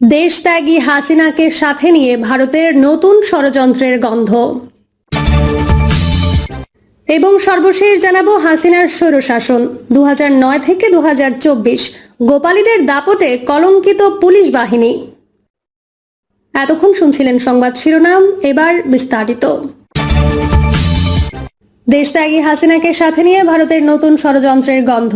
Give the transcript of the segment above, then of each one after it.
দেশত্যাগী হাসিনাকে সাথে নিয়ে ভারতের নতুন ষড়যন্ত্রের গন্ধ। এবং সর্বশেষ জানাব হাসিনার স্বৈরশাসন। দু নয় থেকে দুহাজার চব্বিশ গোপালীদের দাপটে কলঙ্কিত পুলিশ বাহিনী। এতক্ষণ শুনছিলেন সংবাদ শিরোনাম, এবার বিস্তারিত। দেশত্যাগী হাসিনাকে সাথে নিয়ে ভারতের নতুন ষড়যন্ত্রের গন্ধ।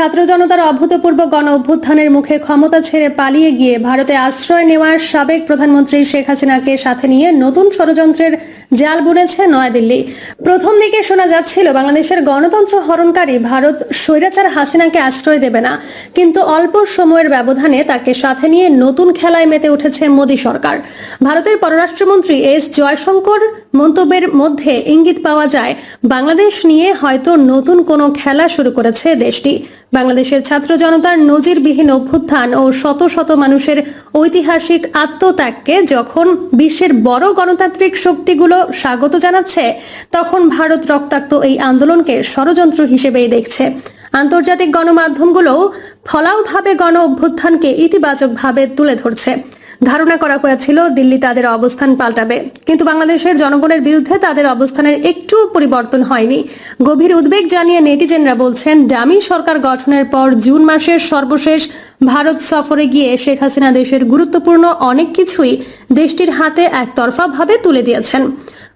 ছাত্র জনতার অভূতপূর্ব গণ অভ্যুত্থানের মুখে ক্ষমতা ছেড়ে পালিয়ে গিয়ে ভারতে আশ্রয় নেওয়ার সাবেক প্রধানমন্ত্রী শেখ হাসিনাকে সাথে নিয়ে নতুন ষড়যন্ত্রের জাল বুনেছে নয়াদিল্লি। প্রথম দিকে শোনা যাচ্ছিল, বাংলাদেশের গণতন্ত্র হরণকারী ভারত স্বৈরাচার হাসিনাকে আশ্রয় দেবে না। কিন্তু অল্প সময়ের ব্যবধানে তাকে সাথে নিয়ে নতুন খেলায় মেতে উঠেছে মোদী সরকার। ভারতের পররাষ্ট্রমন্ত্রী এস জয়শঙ্কর মন্তব্যের মধ্যে ইঙ্গিত পাওয়া যায়, বাংলাদেশ নিয়ে হয়তো নতুন কোনো খেলা শুরু করেছে দেশটি। বাংলাদেশের ছাত্র জনতার নজিরবিহীন অভ্যুত্থান ও শত শত মানুষের ঐতিহাসিক আত্মত্যাগকে যখন বিশ্বের বড় গণতান্ত্রিক শক্তিগুলো স্বাগত জানাচ্ছে, তখন ভারত রক্তাক্ত এই আন্দোলনকে ষড়যন্ত্র হিসেবেই দেখছে। আন্তর্জাতিক গণমাধ্যমগুলোও ফলাওভাবে গণ অভ্যুত্থানকে ইতিবাচকভাবে তুলে ধরছে। ধারণা করা হয়েছিল দিল্লি তাদের অবস্থান পাল্টাবে। কিন্তু বাংলাদেশের জনগণের বিরুদ্ধে তাদের অবস্থানের একটু পরিবর্তন হয়নি। গভীর উদ্বেগ জানিয়ে নেটিজেনরা বলছেন ডামি সরকার গঠনের পর জুন মাসের সর্বশেষ ভারত সফরে গিয়ে শেখ হাসিনা দেশের গুরুত্বপূর্ণ অনেক কিছুই দেশটির হাতে একতরফাভাবে তুলে দিয়েছেন।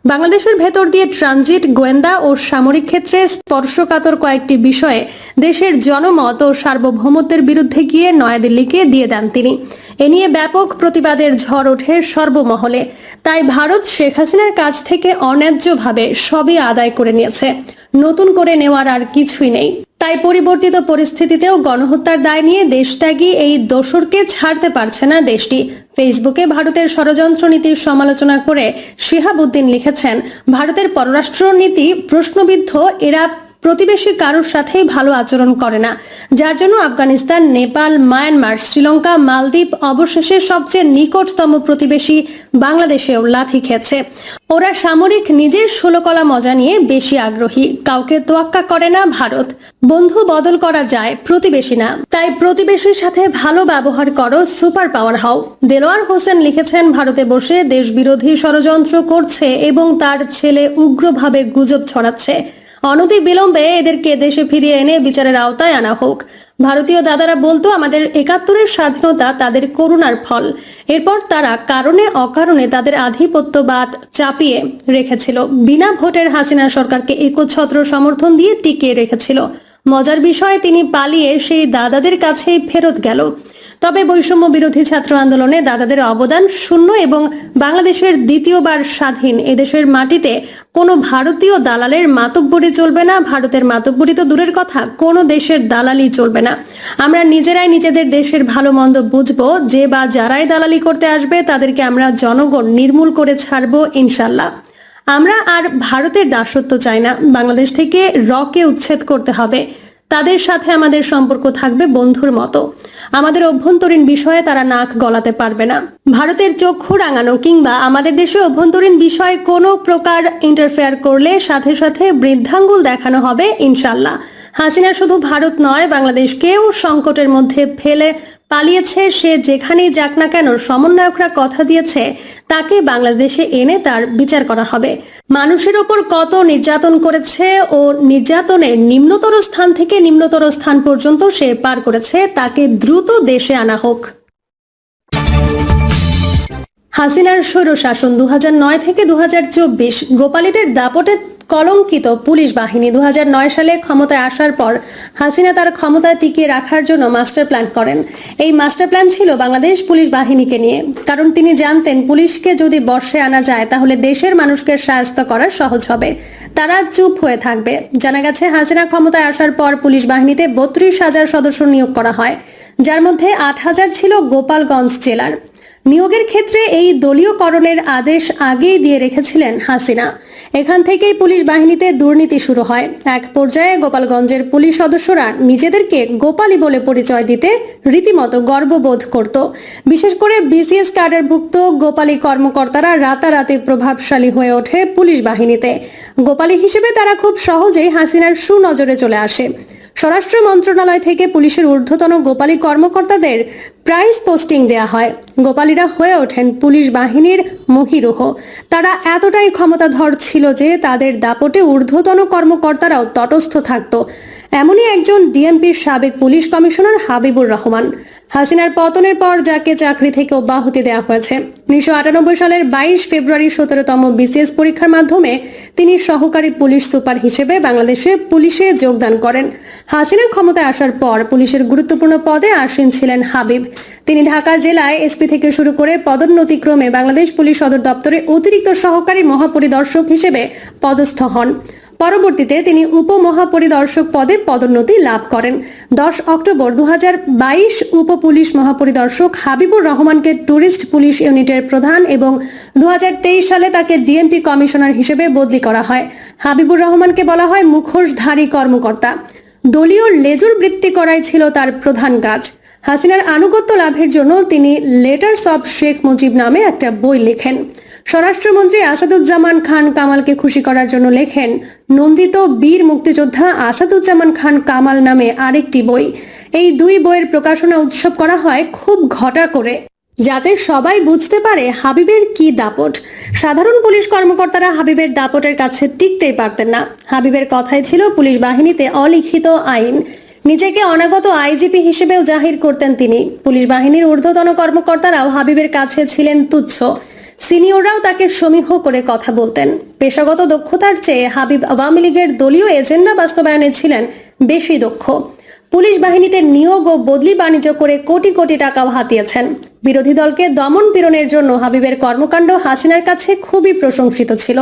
বাংলাদেশের ভেতর দিয়ে ট্রানজিট, গোয়েন্দা ও সামরিক ক্ষেত্রে স্পর্শকাতর কয়েকটি বিষয়ে দেশের জনমত ও সার্বভৌমত্বের বিরুদ্ধে গিয়ে নয়াদিল্লিকে দিয়ে দেন তিনি। এ নিয়ে ব্যাপক প্রতিবাদের ঝড় ওঠে সর্বমহলে। তাই ভারত শেখ হাসিনার কাছ থেকে অন্যায্যভাবে সবই আদায় করে নিয়েছে। নতুন করে নেওয়ার আর কিছুই নেই। তাই পরিবর্তিত পরিস্থিতিতেও গণহত্যার দায় নিয়ে দেশত্যাগী এই দোসরকে ছাড়তে পারছে না দেশটি। ফেসবুকে ভারতের ষড়যন্ত্র নীতির সমালোচনা করে শিহাবুদ্দিন লিখেছেন ভারতের পররাষ্ট্রনীতি প্রশ্নবিদ্ধ এরা প্রতিবেশী কারোর সাথেই ভালো আচরণ করে না। যার জন্য আফগানিস্তান, নেপাল, মায়ানমার, শ্রীলঙ্কা, মালদ্বীপ অবশেষে সবচেয়ে নিকটতম প্রতিবেশী বাংলাদেশেও লাথি খেয়েছে। ওরা সামরিক নিজের ষোলকলা মজা নিয়ে বেশি আগ্রহী। কাউকে তোয়াক্কা করে না ভারত। বন্ধু বদল করা যায় প্রতিবেশী না তাই প্রতিবেশীর সাথে ভালো ব্যবহার করো সুপার পাওয়ার হও। দেলোয়ার হোসেন লিখেছেন, ভারতে বসে দেশ বিরোধী ষড়যন্ত্র করছে এবং তার ছেলে উগ্রভাবে গুজব ছড়াচ্ছে। অনতি বিলম্বে এদেরকে দেশে ফিরিয়ে এনে বিচারের আওতায় আনা হোক। ভারতীয় দাদারা বলতো, আমাদের একাত্তরের স্বাধীনতা তাদের করুণার ফল। এরপর তারা কারণে অকারণে তাদের আধিপত্যবাদ চাপিয়ে রেখেছিল। বিনা ভোটের হাসিনা সরকারকে একচ্ছত্র সমর্থন দিয়ে টিকিয়ে রেখেছিল। মজার বিষয়ে তিনি পালিয়ে সেই দাদাদের কাছেই ফেরত গেল। তবে বৈষম্য বিরোধী ছাত্র আন্দোলনে দাদাদের অবদান শূন্য এবং বাংলাদেশের দ্বিতীয়বার স্বাধীন। এদেশের মাটিতে কোনো ভারতীয় দালালের মাতব্বরি চলবে না, ভারতের মাতব্বরি তো দূরের কথা, কোনো দেশের দালালি চলবে না। আমরা নিজেরাই নিজেদের দেশের ভালো মন্দ বুঝব, যে বা যারাই দালালি করতে আসবে তাদেরকে আমরা জনগণ নির্মূল করে ছাড়বো ইনশাল্লাহ। আমরা আর ভারতের দাসত্ব চাই না। বাংলাদেশ থেকে রকে উচ্ছেদ করতে হবে। তাদের সাথে আমাদের সম্পর্ক থাকবে বন্ধুর মতো। আমাদের অভ্যন্তরীণ বিষয়ে তারা নাক গলাতে পারবে না। ভারতের চক্ষু রাঙানো কিংবা আমাদের দেশে অভ্যন্তরীণ বিষয়ে কোনো প্রকার ইন্টারফেয়ার করলে সাথে সাথে বৃদ্ধাঙ্গুল দেখানো হবে ইনশাল্লাহ হাসিনা শুধু ভারত নয়, বাংলাদেশকেও সংকটের মধ্যে ফেলে পালিয়েছে। সে যেখানেই যাক না কেন সমন্বয়করা কথা দিয়েছে, তাকে বাংলাদেশে এনে তার বিচার করা হবে। মানুষের ওপর কত নির্যাতন করেছে ও নির্যাতনের নিম্নতর স্থান থেকে নিম্নতর স্থান পর্যন্ত সে পার করেছে, তাকে দ্রুত দেশে আনা হোক। হাসিনার স্বৈরশাসন দু নয় থেকে দু হাজার চব্বিশ গোপালীদের দাপটে কলঙ্কিত পুলিশ বাহিনী দুহাজার নয় সালে ক্ষমতায় আসার পর হাসিনা তার ক্ষমতা টিকিয়ে রাখার জন্য মাস্টার প্ল্যান করেন। এই মাস্টার প্ল্যান ছিল বাংলাদেশ পুলিশ বাহিনীকে নিয়ে। কারণ তিনি জানতেন পুলিশকে যদি বর্ষে আনা যায়, তাহলে দেশের মানুষকে সাহায্য করা সহজ হবে। তারা চুপ হয়ে থাকবে। জানা গেছে, হাসিনা ক্ষমতায় আসার পর পুলিশ বাহিনীতে বত্রিশ হাজার সদস্য নিয়োগ করা হয়। যার মধ্যে আট হাজার ছিল গোপালগঞ্জ জেলার। নিয়োগের ক্ষেত্রে এই দলীয় দলীয়করণের আদেশ আগেই দিয়ে রেখেছিলেন হাসিনা। এখান থেকেই পুলিশ বাহিনীতে দুর্নীতি শুরু হয়। এক পর্যায়ে গোপালগঞ্জের পুলিশ সদস্যরা নিজেদেরকে গোপালী বলে পরিচয় দিতে রীতিমতো গর্ববোধ করত। বিশেষ করে বিসিএস কাডারভুক্ত গোপালী কর্মকর্তারা রাতারাতি প্রভাবশালী হয়ে ওঠে পুলিশ বাহিনীতে। গোপালী হিসেবে তারা খুব সহজেই হাসিনার সুনজরে চলে আসে। স্বরাষ্ট্র মন্ত্রণালয় থেকে পুলিশের ঊর্ধ্বতন গোপালী কর্মকর্তাদের প্রাইজ পোস্টিং দেয়া হয়। গোপালীরা হয়ে ওঠেন পুলিশ বাহিনীর মহিরুহ। তারা এতটাই ক্ষমতাধর ছিল যে তাদের দাপটে ঊর্ধ্বতন কর্মকর্তারাও তটস্থ থাকত। এমনই একজন ডিএমপির সাবেক পুলিশ কমিশনার হাবিবুর রহমান। হাসিনার পতনের পর যাকে চাকরি থেকে অব্যাহতি দেওয়া হয়েছে। উনিশশো আটানব্বই সালের বাইশ ফেব্রুয়ারি সতেরোতম বিসিএস পরীক্ষার মাধ্যমে তিনি সহকারী পুলিশ সুপার হিসেবে বাংলাদেশে পুলিশে যোগদান করেন। হাসিনা ক্ষমতায় আসার পর পুলিশের গুরুত্বপূর্ণ পদে আসীন ছিলেন হাবিব। তিনি ঢাকা জেলায় এসপি থেকে শুরু করে পদোন্নতিক্রমে বাংলাদেশ পুলিশ সদর দপ্তরে অতিরিক্ত সহকারী মহাপরিদর্শক হিসেবে পদস্থ হন। পরবর্তীতে তিনি উপমহাপরিদর্শক পদে পদোন্নতি লাভ করেন। দশ অক্টোবর দুহাজার বাইশ উপ পুলিশ মহাপরিদর্শক হাবিবুর রহমানকে ট্যুরিস্ট পুলিশ ইউনিটের প্রধান এবং দু হাজার তেইশ সালে তাকে ডিএমপি কমিশনার হিসেবে বদলি করা হয়। হাবিবুর রহমানকে বলা হয় মুখোশধারী কর্মকর্তা। দলীয় লেজুর বৃত্তি করাই ছিল তার প্রধান কাজ। হাসিনার আনুগত্য লাভের জন্য তিনি লেটার্স অব শেখ মুজিব নামে একটা বই লেখেন। স্বরাষ্ট্রমন্ত্রী আসাদুজ্জামান খান কামালকে খুশি করার জন্য লেখেন, নন্দিত বীর মুক্তিযোদ্ধা আসাদুজ্জামান খান কামাল নামে আরেকটি বই। এই দুই বইয়ের প্রকাশনা উৎসব করা হয় খুব ঘটা করে। যাতে সবাই বুঝতে পারে হাবিবের কি দাপট। সাধারণ পুলিশ কর্মকর্তারা হাবিবের দাপটের কাছে টিকতেই পারতেন না। হাবিবের কথাই ছিল পুলিশ বাহিনীতে অলিখিত আইন। নিজেকে অনাগত আইজিপি হিসেবেও জাহির করতেন তিনি। পুলিশ বাহিনীর ঊর্ধ্বতন কর্মকর্তারাও হাবিবের কাছে ছিলেন তুচ্ছ। সিনিয়ররাও তাকে সমীহ করে কথা বলতেন। পেশাগত দক্ষতার চেয়ে হাবিব আওয়ামী লীগের দলীয় এজেন্ডা বাস্তবায়নে ছিলেন বেশি দক্ষ। পুলিশ বাহিনীতে নিয়োগ ও বদলি বাণিজ্য করে কোটি কোটি টাকাও হাতিয়েছেন। বিরোধী দলকে দমন পীড়নের জন্য হাবিবের কর্মকাণ্ড হাসিনার কাছে খুবই প্রশংসিত ছিল।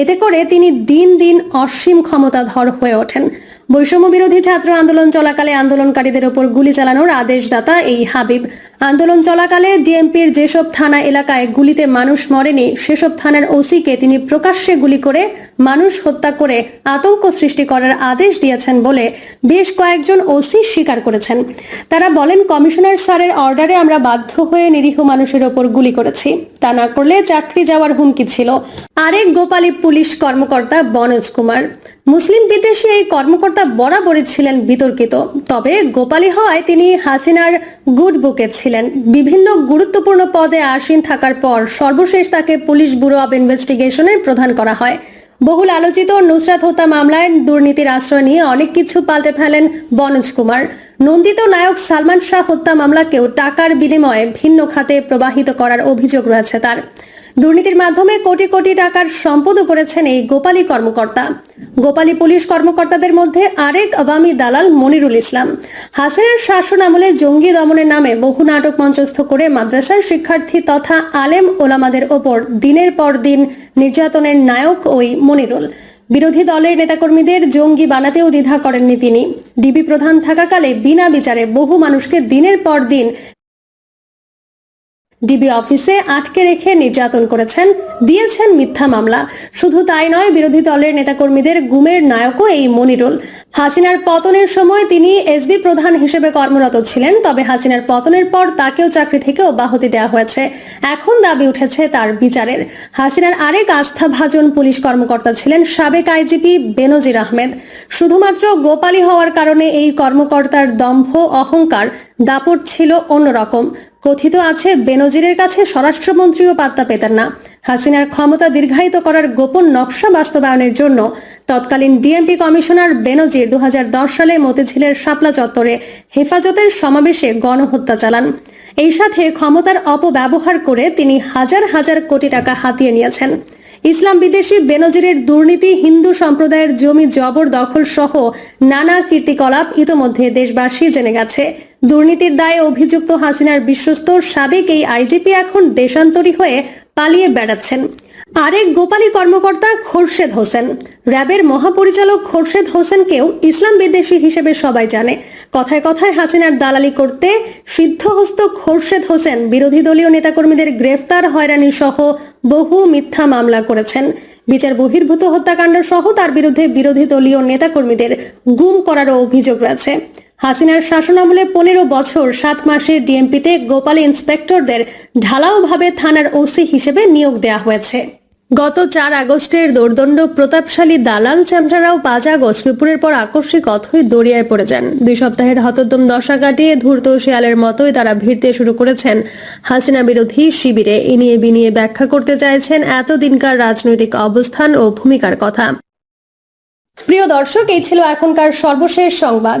এতে করে তিনি দিন দিন অসীম ক্ষমতাধর হয়ে ওঠেন। বৈষম্য বিরোধী ছাত্র আন্দোলন চলাকালে আন্দোলনকারীদের ওপর গুলি চালানোর আদেশদাতা এই হাবিব। আন্দোলন চলাকালে ডিএমপির যেসব থানা এলাকায় গুলিতে মানুষ মরেনি, সেসব থানার ওসিকে তিনি প্রকাশ্যে গুলি করে মানুষ হত্যা করে আতঙ্ক সৃষ্টি করার আদেশ দিয়েছেন বলে বেশ কয়েকজন ওসি স্বীকার করেছেন। তারা বলেন, কমিশনার স্যারের অর্ডারে আমরা বাধ্য হয়ে নিরীহ মানুষের ওপর গুলি করেছি। তা না করলে চাকরি যাওয়ার হুমকি ছিল। আরেক গোপালী পুলিশ কর্মকর্তা বনজ কুমার, মুসলিম বিদেশি এই কর্মকর্তা বরাবরই ছিলেন বিতর্কিত। তবে গোপালী হওয়ায় তিনি হাসিনার গুড বুকে ছিলেন। বিভিন্ন গুরুত্বপূর্ণ পদে আসীন থাকার পর সর্বশেষ তাকে পুলিশ ব্যুরো অব ইনভেস্টিগেশনের প্রধান করা হয়। বহুল আলোচিত নুসরাত হত্যা মামলায় দুর্নীতির আশ্রয় নিয়ে অনেক কিছু পাল্টে ফেলেন বনজ কুমার। নন্দিত নায়ক সালমান শাহ হত্যা মামলাকেও টাকার বিনিময়ে ভিন্ন খাতে প্রবাহিত করার অভিযোগ রয়েছে তার। দুর্নীতির মাধ্যমে কোটি কোটি টাকার সম্পদও করেছেন এই গোপালী কর্মকর্তা। গোপালী পুলিশ কর্মকর্তাদের মধ্যে আরেক আওয়ামী দালাল মনিরুল ইসলাম। হাসিনার শাসন আমলে জঙ্গি দমনের নামে বহু নাটক মঞ্চস্থ করে মাদ্রাসার শিক্ষার্থী তথা আলেম ওলামাদের ওপর দিনের পর দিন নির্যাতনের নায়ক ওই মনিরুল। বিরোধী দলের নেতাকর্মীদের জঙ্গি বানাতেও দ্বিধা করেননি তিনি। ডিবি প্রধান থাকাকালে বিনা বিচারে বহু মানুষকে দিনের পর দিন ডিবি অফিসে আটকে রেখে নির্যাতন করেছেন, দিয়েছেন মিথ্যা মামলা। শুধু তাই নয়, বিরোধী দলের নেতাকর্মীদের গুমের নায়কও এই মনিরুল। হাসিনার পতনের সময় তিনি এসবি প্রধান হিসেবে কর্মরত ছিলেন, তবে হাসিনার পতনের পর তাকেও চাকরি থেকে অব্যাহতি দেওয়া হয়েছে। এখন দাবি উঠেছে তার বিচারের। হাসিনার আরেক আস্থাভাজন পুলিশ কর্মকর্তা ছিলেন সাবেক আইজিপি বেনজির আহমেদ। শুধুমাত্র গোপালী হওয়ার কারণে এই কর্মকর্তার দম্ভ, অহংকার দাপট ছিল অন্যরকম। কথিত আছে, বেনজিরের কাছে স্বরাষ্ট্রমন্ত্রীও পাত্তা পেতেন না। হাসিনার ক্ষমতা দীর্ঘায়িত করার গোপন নকশা বাস্তবায়নের জন্য তৎকালীন ডিএমপি কমিশনার বেনজির দু সালে মতিঝিলের শাপলা চত্বরে হেফাজতের সমাবেশে গণহত্যা চালান। এই সাথে ক্ষমতার অপব্যবহার করে তিনি হাজার হাজার কোটি টাকা হাতিয়ে নিয়েছেন। ইসলাম বিদেশি বেনজিরের দুর্নীতি, হিন্দু সম্প্রদায়ের জমি জবর দখল সহ নানা কীর্তিকলাপ ইতোমধ্যে দেশবাসী জেনে গেছে। দুর্নীতির দায়ে অভিযুক্ত হাসিনার বিশ্বস্ত সাবেক এই আইজিপি এখন দেশান্তরী হয়ে পালিয়ে বেড়াচ্ছেন। আরেক গোপালী কর্মকর্তা খোরশেদ হোসেন। র্যাবের মহাপরিচালক খোরশেদ হোসেনকেও ইসলাম বিদ্বেষী হিসেবে সবাই জানে। কথায় কথায় হাসিনার দালালি করতে সিদ্ধহস্ত খোরশেদ হোসেন বিরোধী দলীয় নেতাকর্মীদের গ্রেফতার হয়রানি সহ বহু মিথ্যা মামলা করেছেন। বিচার বহির্ভূত হত্যাকাণ্ড সহ তার বিরুদ্ধে বিরোধী দলীয় নেতাকর্মীদের গুম করারও অভিযোগ রয়েছে। হাসিনার শাসনামলে পনেরো বছর, সাত মাসে ডিএমপিতে গোপাল ইন্সপেক্টরদের ঢালাওভাবে থানার ওসি হিসেবে নিয়োগ দেওয়া হয়েছে। গত চার আগস্টের দোর্দণ্ড প্রতাপশালী দালাল চ্যামটারাও পাঁচ আগস্ট দুপুরের পর আকস্মিক অথই দরিয়ায় পড়ে যান। দুই সপ্তাহের হতোদ্যম দশা কাটিয়ে ধূর্ত শিয়ালের মতোই তারা ভিড়তে শুরু করেছেন হাসিনা বিরোধী শিবিরে। ইনিয়ে বিনিয়ে ব্যাখ্যা করতে চাইছেন এতদিনকার রাজনৈতিক অবস্থান ও ভূমিকার কথা। প্রিয় দর্শক, এই ছিল এখনকার সর্বশেষ সংবাদ।